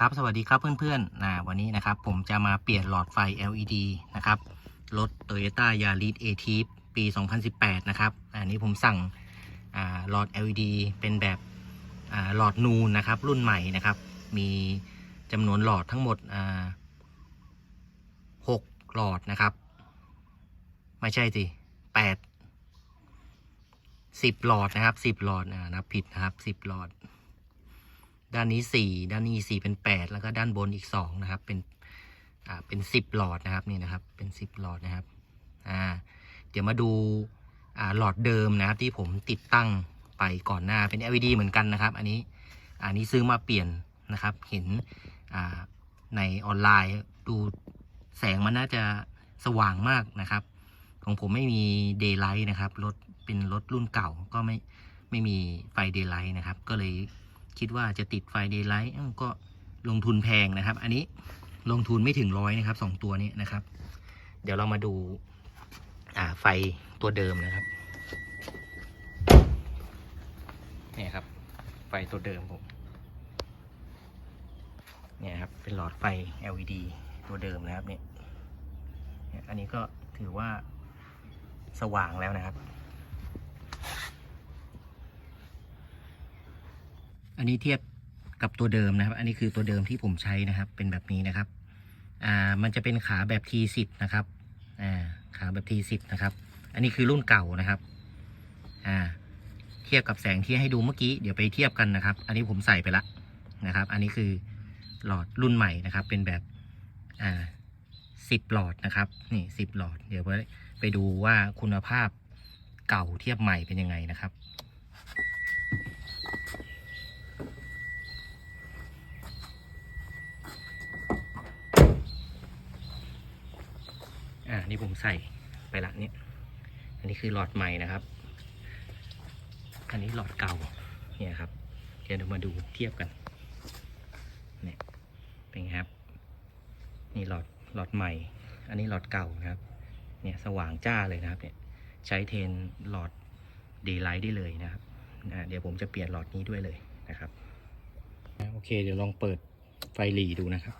ครับสวัสดีครับเพื่อนๆนะวันนี้นะครับผมจะมาเปลี่ยนหลอดไฟ LED นะครับรถ Toyota Yaris a t i v ปี 2018 นะครับอันนี้ผมสั่งหลอด LED เป็นแบบหลอดนูนนะครับ รุ่นใหม่นะครับ มีจำนวนหลอดทั้งหมดอ่าหลอดนะครับ ไม่ใช่สิแปดสิบหลอดนะครับสิบหลอดอ่านับผิดนะครับสิบหลอด ด้านนี้สี่ด้านนี้สี่เป็นแปดแล้วก็ด้านบนอีกสองนะครับ เป็นอ่าเป็นสิบหลอดนะครับนี่นะครับ เป็นสิบหลอดนะครับอ่าเดี๋ยวมาดูอ่าหลอดเดิมนะครับที่ผมติดตั้งไปก่อนหน้าเป็น LED เหมือนกันนะครับ อันนี้อันนี้ซื้อมาเปลี่ยนนะครับ เห็นอ่าในออนไลน์ดูแสงมันน่าจะสว่างมากนะครับ ของผมไม่มีเดย์ไลท์นะครับรถเป็นรถรุ่นเก่าก็ไม่ไม่มีไฟเดย์ไลท์นะครับ ก็เลย คิดว่าจะติดไฟเดย์ไลท์ก็ลงทุนแพงนะครับ อันนี้ลงทุนไม่ถึงร้อยนะครับสองตัวนี้นะครับ เดี๋ยวเรามาดูาไฟตัวเดิมนะครับเนี่ยครับ ไฟตัวเดิมผมเนี่ยครับเป็นหลอดไฟ LED ตัวเดิมนะครับเนี่ยอันนี้ก็ถือว่าสว่างแล้วนะครับ อันนี้เทียบกับตัวเดิมนะครับ อันนี้คือตัวเดิมที่ผมใช้นะครับ เป็นแบบนี้นะครับ อ่า มันจะเป็นขาแบบ T10 นะครับ อ่า ขาแบบ T10 นะครับ อันนี้คือรุ่นเก่านะครับ อ่า เทียบกับแสงที่ให้ดูเมื่อกี้ เดี๋ยวไปเทียบกันนะครับ อันนี้ผมใส่ไปละนะครับ อันนี้คือหลอดรุ่นใหม่นะครับ เป็นแบบ อ่าสิบหลอดนะครับ นี่สิบหลอด เดี๋ยวไปไปดูว่าคุณภาพเก่าเทียบใหม่เป็นยังไงนะครับ อ่า นี่ผม ใส่ไปละเนี่ย อันนี้คือหลอดใหม่นะครับ อันนี้หลอดเก่าเนี่ยครับ เดี๋ยวมาดูเทียบกันเนี่ยเป็นไงครับ นี่หลอดหลอดใหม่ อันนี้หลอดเก่านะครับ เนี่ยสว่างจ้าเลยนะครับ เนี่ยใช้เทนหลอดดีไลท์ได้เลยนะครับเดี๋ยวผมจะเปลี่ยนหลอดนี้ด้วยเลยนะครับโอเคเดี๋ยวลองเปิดไฟหลีดูนะครับ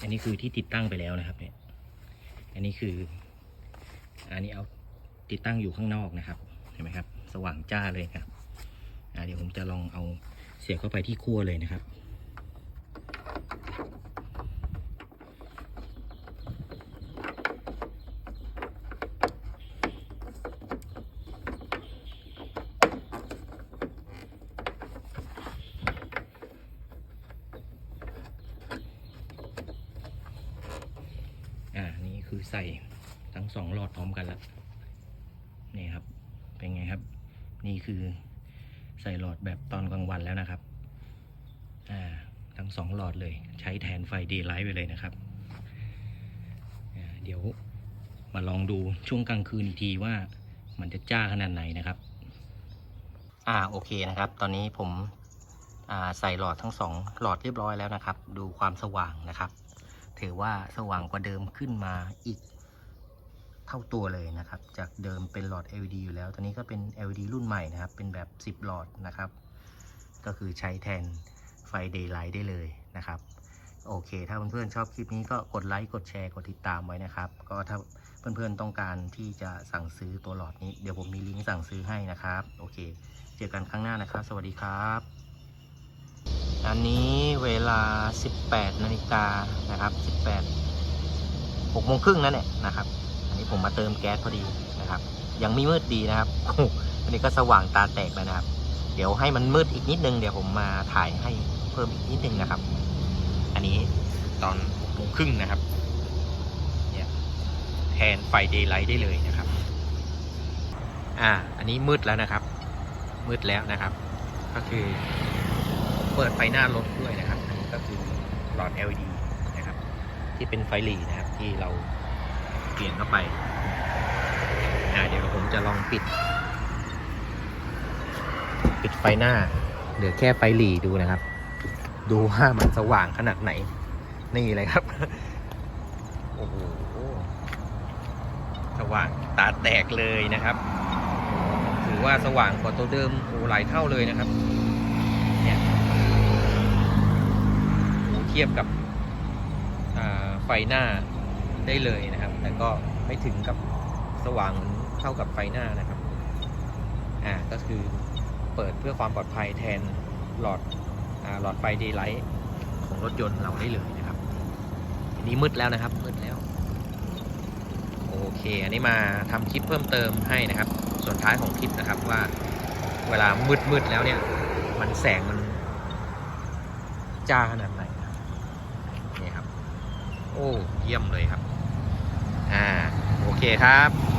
อันนี้คือที่ติดตั้งไปแล้วนะครับเนี่ย อันนี้คือ อันนี้เอาติดตั้งอยู่ข้างนอกนะครับ เห็นไหมครับ สว่างจ้าเลยครับเดี๋ยวผมจะลองเอาเสียบเข้าไปที่ขั้วเลยนะครับ อ่า นี่ คือใส่ทั้งสองหลอดพร้อมกันแล้วนี่ครับ เป็นไงครับ นี่คือใส่หลอดแบบตอนกลางวันแล้วนะครับ อ่า ทั้งสองหลอดเลย ใช้แทนไฟดีไลท์ไปเลยนะครับ เดี๋ยวมาลองดูช่วงกลางคืนอีกทีว่ามันจะจ้าขนาดไหนนะครับ อ่า โอเคนะครับ ตอนนี้ผมอ่าใส่หลอดทั้งสองหลอดเรียบร้อยแล้วนะครับ ดูความสว่างนะครับ ถือว่าสว่างกว่าเดิมขึ้นมาอีกเท่าตัวเลยนะครับ จากเดิมเป็นหลอด LED อยู่แล้ว ตอนนี้ก็เป็น LED รุ่นใหม่นะครับ เป็นแบบ 10 หลอดนะครับ ก็คือใช้แทนไฟ Daylight ได้เลยนะครับ โอเค ถ้าเพื่อนๆชอบคลิปนี้ก็กดไลค์ กดแชร์ กดติดตามไว้นะครับ ก็ถ้าเพื่อนๆต้องการที่จะสั่งซื้อตัวหลอดนี้ เดี๋ยวผมมีลิงก์สั่งซื้อให้นะครับ โอเค เจอกันครั้งหน้านะครับ สวัสดีครับอันนี้เวลา 18 นาฬิกานะครับ 18 6โมงครึ่งนั่นแหละนะครับ อันนี้ผมมาเติมแก๊สพอดีนะครับ ยังไม่มืดดีนะครับอันนี้ก็สว่างตาแตกแล้วนะครับ เดี๋ยวให้มันมืดอีกนิดนึงเดี๋ยวผมมาถ่ายให้เพิ่มอีกนิดนึงนะครับ อันนี้ตอน6โมงครึ่งนะครับเนี่ยแทนไฟเดย์ไลท์ได้เลยนะครับ อ่า อันนี้มืดแล้วนะครับ มืดแล้วนะครับ ก็คือเปิดไฟหน้ารถด้วยนะครับอันนี้ก็คือหลอด LED ที่เป็นไฟหลีนะครับ ที่เราเปลี่ยนเข้าไปาเดี๋ยวผมจะลองปิด ปิดไฟหน้า เหลือแค่ไฟหลีดูนะครับ ดูว่ามันสว่างขนาดไหน นี่เลยครับ โอ้โห สว่างตาแตกเลยนะครับ ถือว่าสว่างกว่าตัวเดิมโอ้หลายเท่าเลยนะครับ เนี่ยเทียบกับ ฟหน้าได้เลยนะครับ แต่ก็ไม่ถึงกับสว่างเท่ากับไฟหน้านะครับ อ่าก็คือเปิดเพื่อความปลอดภัยแทนหลอดอ่าหลอดไฟเดย์ไลท์ของรถยนต์เราได้เลยนะครับอันนี้มืดแล้วนะครับมืดแล้ว โอเค อันนี้มาทำคลิปเพิ่มเติมให้นะครับ ส่วนท้ายของคลิปนะครับว่าเวลามืดมืดๆแล้วเนี่ย มันแสงมันจ้าขนาดไหนนะครับนี่ครับ โอ้เยี่ยมเลยครับ อ่า โอเคครับ